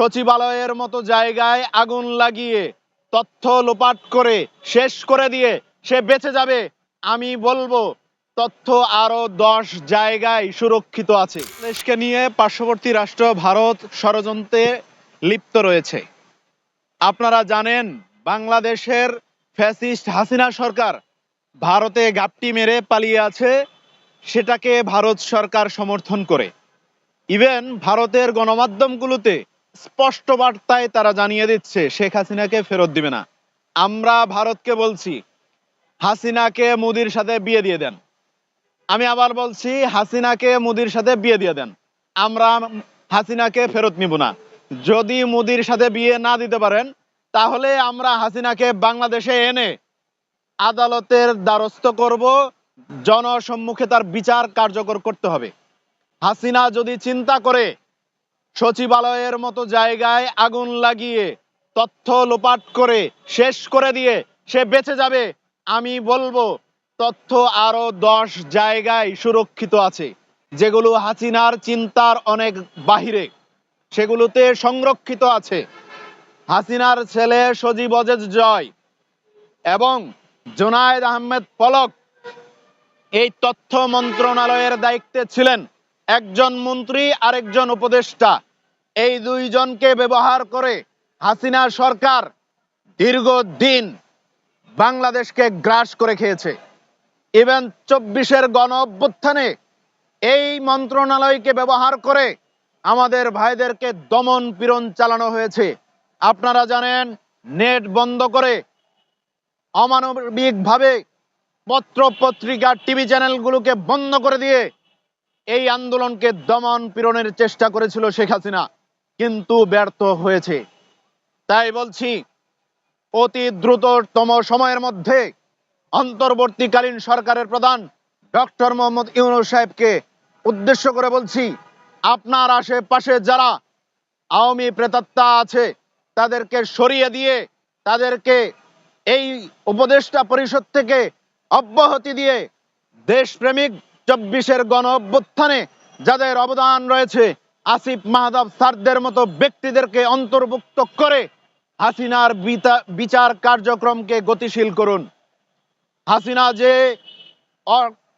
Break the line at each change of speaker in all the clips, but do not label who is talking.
সচিবালয়ের মতো জায়গায় আগুন লাগিয়ে তথ্য লোপাট করে শেষ করে দিয়ে সে বেঁচে যাবে, আমি বলব তথ্য আরও দশ জায়গায় সুরক্ষিত আছে। দেশকে নিয়ে পার্শ্ববর্তী রাষ্ট্র ভারত ষড়যন্ত্রে লিপ্ত রয়েছে। আপনারা জানেন, বাংলাদেশের ফ্যাসিস্ট হাসিনা সরকার ভারতে গাপটি মেরে পালিয়ে আছে, সেটাকে ভারত সরকার সমর্থন করে। ইভেন ভারতের গণমাধ্যমগুলোতে স্পষ্ট বার্তায় তারা জানিয়ে দিচ্ছে, শেখ হাসিনাকে ফেরত দিবে না। আমরা ভারতকে বলছি, হাসিনাকে মোদির সাথে বিয়ে দিয়ে দেন। আমি আবার বলছি, হাসিনাকে মোদির সাথে বিয়ে দিয়ে দেন। আমরা হাসিনাকে ফেরত নিব না। যদি মোদির সাথে বিয়ে না দিতে পারেন, তাহলে আমরা হাসিনাকে বাংলাদেশে এনে আদালতের দ্বারস্থ করব। জনসম্মুখে তার বিচার কার্যকর করতে হবে। হাসিনা যদি চিন্তা করে সচিবালয়ের মতো জায়গায় আগুন লাগিয়ে, তথ্য লোপাট করে, শেষ করে দিয়ে সে বেঁচে যাবে। আমি বলব, তথ্য আরও দশ জায়গায় সুরক্ষিত আছে, যেগুলো হাসিনার চিন্তার অনেক বাহিরে। সেগুলোতে সংরক্ষিত আছে। হাসিনার ছেলে সজীব অজেজ জয় এবং জোনায়েদ আহমেদ পলক এই তথ্য মন্ত্রণালয়ের দায়িত্বে ছিলেন। একজন মন্ত্রী, আরেকজন উপদেষ্টা। এই দুইজনকে ব্যবহার করে হাসিনা সরকার দীর্ঘদিন বাংলাদেশকে গ্রাস করে খেয়েছে। ইভেন চব্বিশের গণ অভ্যুত্থানে এই মন্ত্রণালয়কে ব্যবহার করে আমাদের ভাইদেরকে দমন পীড়ন চালানো হয়েছে। আপনারা জানেন, নেট বন্ধ করে অমানবিকভাবে পত্র পত্রিকা টিভি চ্যানেলগুলোকে বন্ধ করে দিয়ে এই আন্দোলনকে দমন পীড়নের চেষ্টা করেছিল শেখ হাসিনা, কিন্তু ব্যর্থ হয়েছে। তাই বলছি, অতি দ্রুততম সময়ের মধ্যে অন্তর্বর্তীকালীন সরকারের প্রধান ডক্টর মোহাম্মদ ইউনুস সাহেবকে উদ্দেশ্য করে বলছি, আপনার আশেপাশে যারা আওয়ামী প্রেতাত্মা আছে, তাদেরকে সরিয়ে দিয়ে, তাদেরকে এই উপদেষ্টা পরিষদ থেকে অব্যাহতি দিয়ে দেশপ্রেমিক চব্বিশের গণ অভ্যুত্থানে যাদের অবদান রয়েছে, আসিফ মাহদাব স্যারদের মতো ব্যক্তিদেরকে অন্তর্ভুক্ত করে হাসিনার বিচার কার্যক্রমকে গতিশীল করুন। হাসিনা যে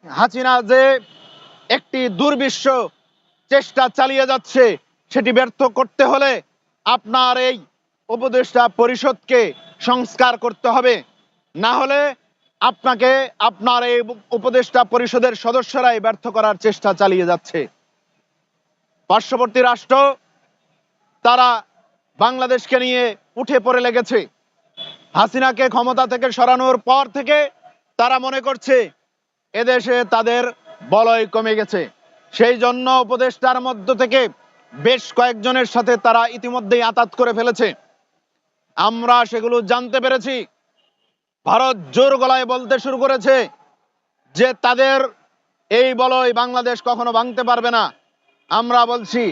হাসিনা যে একটি দুর্বিশ্ব চেষ্টা চালিয়ে যাচ্ছে, সেটি ব্যর্থ করতে হলে আপনার এই উপদেষ্টা পরিষদকে সংস্কার করতে হবে। না হলে আপনাকে আপনার এই উপদেষ্টা পরিষদের সদস্যরাই ব্যর্থ করার চেষ্টা চালিয়ে যাচ্ছে। পার্শ্ববর্তী রাষ্ট্র, তারা বাংলাদেশকে নিয়ে উঠে পড়ে লেগেছে। হাসিনাকে ক্ষমতা থেকে সরানোর পর থেকে তারা মনে করছে, এদেশে তাদের বলয় কমে গেছে। সেই জন্য উপদেষ্টার মধ্য থেকে বেশ কয়েকজনের সাথে তারা ইতিমধ্যেই আতাত করে ফেলেছে। আমরা সেগুলো জানতে পেরেছি। ভারত জোর গলায় বলতে শুরু করেছে যে তাদের এই বলয় বাংলাদেশ কখনো ভাঙতে পারবে না। আমরা বলছি,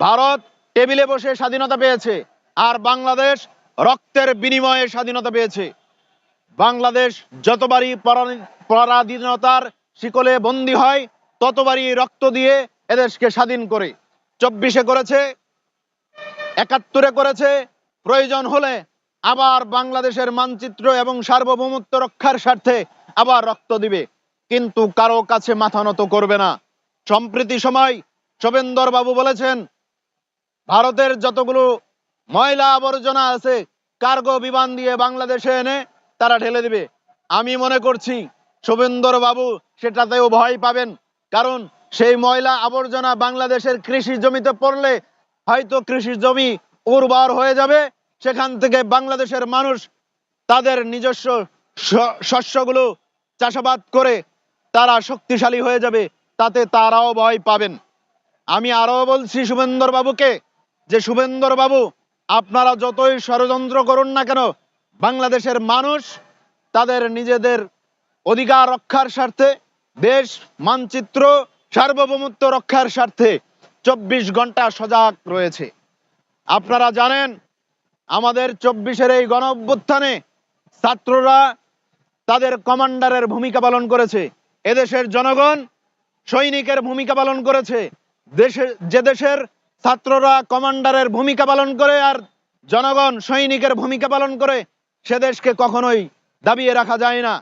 ভারত টেবিলে বসে স্বাধীনতা পেয়েছে আর বাংলাদেশ রক্তের বিনিময়ে স্বাধীনতা পেয়েছে। বাংলাদেশ যতবারই পরাধীনতার শিকলে বন্দী হয়, ততবারই রক্ত দিয়ে এদেশকে স্বাধীন করে। চব্বিশে করেছে, একাত্তরে করেছে, প্রয়োজন হলে আবার বাংলাদেশের মানচিত্র এবং সার্বভৌমত্ব রক্ষার স্বার্থে আবার রক্ত দিবে। কিন্তু কারও কাছে মাথা নত করবে না। সম্প্রতি সময় শোভেন্দর বাবু বলেছেন, ভারতের যতগুলো ময়লা আবর্জনা আছে, কার্গো বিমান দিয়ে বাংলাদেশে এনে তারা ঢেলে দিবে। আমি মনে করছি শুভেন্দর বাবু সেটাতেও ভয় পাবেন, কারণ সেই ময়লা আবর্জনা বাংলাদেশের কৃষি জমিতে পড়লে হয়তো কৃষি জমি উর্বর হয়ে যাবে সেখান থেকে বাংলাদেশের মানুষ তাদের নিজস্ব শস্যগুলো চাষাবাদ করে তারা শক্তিশালী হয়ে যাবে, তাতে তারাও ভয় পাবেন। আমি আরও বলছি শুভেন্দর বাবুকে যে শুভেন্দর বাবু আপনারা যতই ষড়যন্ত্র করুন না কেন, বাংলাদেশের মানুষ তাদের নিজেদের অধিকার রক্ষার স্বার্থে, দেশ, মানচিত্র, সার্বভৌমত্ব রক্ষার স্বার্থে চব্বিশ ঘণ্টা সজাগ রয়েছে। আপনারা জানেন আমাদের চব্বিশের এই গণ অভ্যুত্থানে ছাত্ররা তাদের কমান্ডারের ভূমিকা পালন করেছে। এদেশের জনগণ সৈনিকের ভূমিকা পালন করেছে। দেশে, যে দেশের ছাত্ররা কমান্ডারের ভূমিকা পালন করে আর জনগণ সৈনিকের ভূমিকা পালন করে, সে দেশকে কখনোই দাবিয়ে রাখা যায় না।